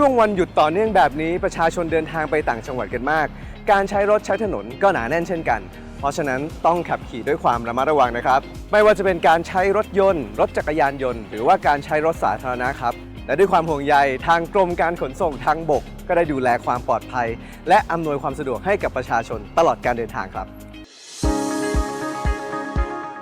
ช่วงวันหยุดต่อเนื่องแบบนี้ประชาชนเดินทางไปต่างจังหวัดกันมาก การใช้รถใช้ถนนก็หนาแน่นเช่นกัน เพราะฉะนั้นต้องขับขี่ด้วยความระมัดระวังนะครับ ไม่ว่าจะเป็นการใช้รถยนต์ รถจักรยานยนต์ หรือว่าการใช้รถสาธารณะครับและด้วยความห่วงใยทางกรมการขนส่งทางบก ก็ได้ดูแลความปลอดภัย และอำนวยความสะดวกให้กับประชาชนตลอดการเดินทางครับ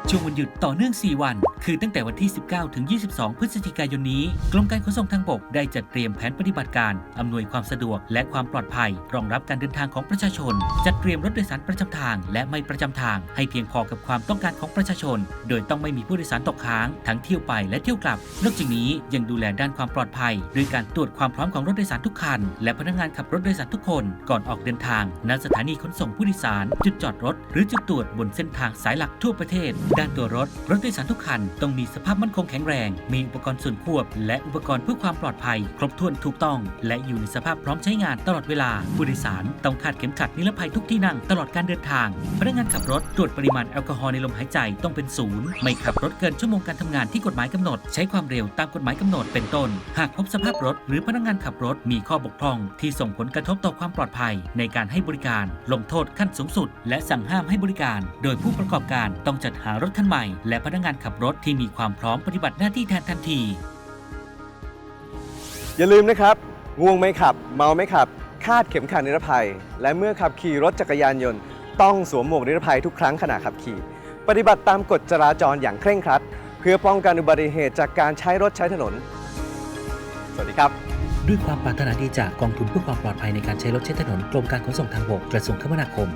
ช่วงวันหยุดต่อเนื่อง 4 วันคือตั้งแต่วันที่ 19 ถึง 22 พฤศจิกายนนี้ กรมการขนส่งทางบกได้จัดเตรียมแผนปฏิบัติการ อำนวยความสะดวกและความปลอดภัย รองรับการเดินทางของประชาชน จัดเตรียมรถโดยสารประจำทาง และไม่ประจำทาง ให้เพียงพอกับความต้องการของประชาชน โดยต้องไม่มีผู้โดยสารตกค้าง ทั้งเที่ยวไปและเที่ยวกลับ นอกจากนี้ยังดูแลด้านความปลอดภัยด้วยการตรวจความพร้อมของรถโดยสารทุกคัน และพนักงานขับรถโดยสารทุกคน ก่อนออกเดินทางณสถานีขนส่งผู้โดยสาร จุดจอดรถ หรือจุดตรวจบนเส้นทางสายหลักทั่วประเทศ ด้านตัวรถรถโดยสารทุกคันต้องมีสภาพมั่นคงแข็งแรง มีอุปกรณ์ส่วนควบ และอุปกรณ์เพื่อความปลอดภัย ครบถ้วนถูกต้อง และอยู่ในสภาพพร้อมใช้งานตลอดเวลา ผู้โดยสารต้องคาดเข็มขัดนิรภัยทุกที่นั่งตลอดการเดินทาง พนักงานขับรถตรวจปริมาณแอลกอฮอล์ในลมหายใจต้องเป็นศูนย์ไม่ขับรถเกินชั่วโมงการทำงานที่กฎหมายกำหนด ใช้ความเร็วตามกฎหมายกำหนดเป็นต้น หากพบสภาพรถ หรือพนักงานขับรถมีข้อบกพร่อง ที่ส่งผลกระทบต่อความปลอดภัย ในการให้บริการ ลงโทษขั้นสูงสุด และสั่งห้ามให้บริการ โดยผู้ประกอบการต้องจัดหารถคันใหม่ และพนักงานขับรถที่มีความพร้อมปฏิบัติหน้าที่แทนทันที อย่าลืมนะครับ ง่วงไม่ขับ เมาไม่ขับ คาดเข็มขัดนิรภัย และเมื่อขับขี่รถจักรยานยนต์ ต้องสวมหมวกนิรภัยทุกครั้งขณะขับขี่ ปฏิบัติตามกฎจราจรอย่างเคร่งครัด เพื่อป้องกันอุบัติเหตุจากการใช้รถใช้ถนน สวัสดีครับด้วยความปรารถนาดีจากกองทุนเพื่อความปลอดภัยในการใช้รถใช้ถนนกรมการขนส่งทางบกกระทรวงคมนาคม